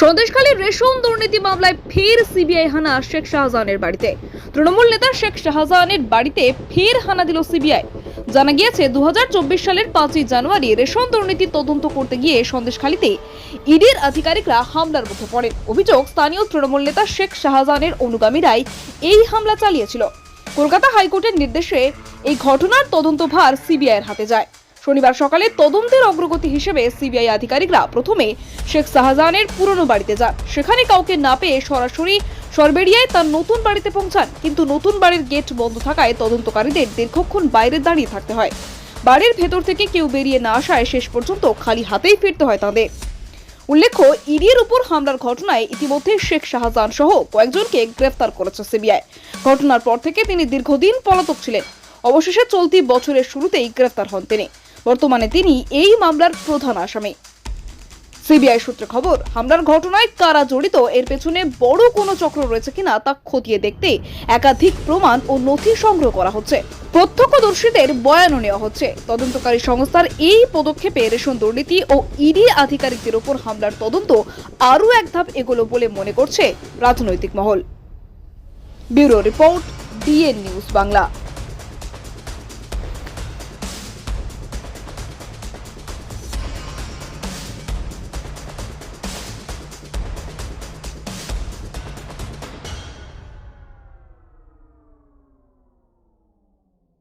সন্দেশখালীর রেশন দুর্নীতি মামলায় ফের সিবিআই হানা শেখ শাহজাহানের বাড়িতে। তৃণমূল নেতা শেখ শাহজাহানের বাড়িতে ফের হানা দিল সিবিআই। জানা গিয়েছে, দুহাজার চব্বিশ সালের পাঁচই জানুয়ারি রেশন দুর্নীতি তদন্ত করতে গিয়ে সন্দেশখালীতে ইডির আধিকারিকরা হামলার মুখে পড়েন। অভিযোগ, স্থানীয় তৃণমূল নেতা শেখ শাহজাহানের অনুগামীরাই এই হামলা চালিয়েছিল। কলকাতা হাইকোর্টের নির্দেশে এই ঘটনার তদন্তভার সিবিআইয়ের হাতে যায়। শনিবার সকালে তদন্তের অগ্রগতি হিসেবে সিবিআই আধিকারিকরা প্রথমে শেখ শাহজাহানের পুরনো বাড়িতে যান। সেখানে কাউকে না পেয়ে সরাসরি সরবেরিয়ায় তার নতুন বাড়িতে পৌঁছান। কিন্তু নতুন বাড়ির গেট বন্ধ থাকায় তদন্তকারীদের দীর্ঘক্ষণ বাইরে দাঁড়িয়ে থাকতে হয়। বাড়ির ভেতর থেকে কেউ বেরিয়ে না আসায় শেষ পর্যন্ত খালি হাতেই ফিরতে হয় তাদের। উল্লেখ্য, ইডির উপর হামলার ঘটনায় ইতিমধ্যে শেখ শাহজাহান সহ কয়েকজনকে গ্রেফতার করেছে সিবিআই। ঘটনার পর থেকে তিনি দীর্ঘদিন পলাতক ছিলেন। অবশেষে চলতি বছরের শুরুতেই গ্রেফতার হন তিনি। বর্তমানে তিনি এই মামলার প্রধান আসামি। সিবিআই সূত্রে খবর, হামলার ঘটনায় কারা জড়িত, এর পেছনে বড় কোনো চক্র রয়েছে কিনা তা খতিয়ে দেখতে একাধিক প্রমাণ ও নথি সংগ্রহ করা হচ্ছে। প্রত্যক্ষদর্শীদের বয়ানও নেওয়া হচ্ছে। তদন্তকারী সংস্থার এই পদক্ষেপে রেশন দুর্নীতি ও ইডি আধিকারিকদের ওপর হামলার তদন্ত আরও এক ধাপ এগোলো বলে মনে করছে রাজনৈতিক মহল। Bureau report, DN news Bangla.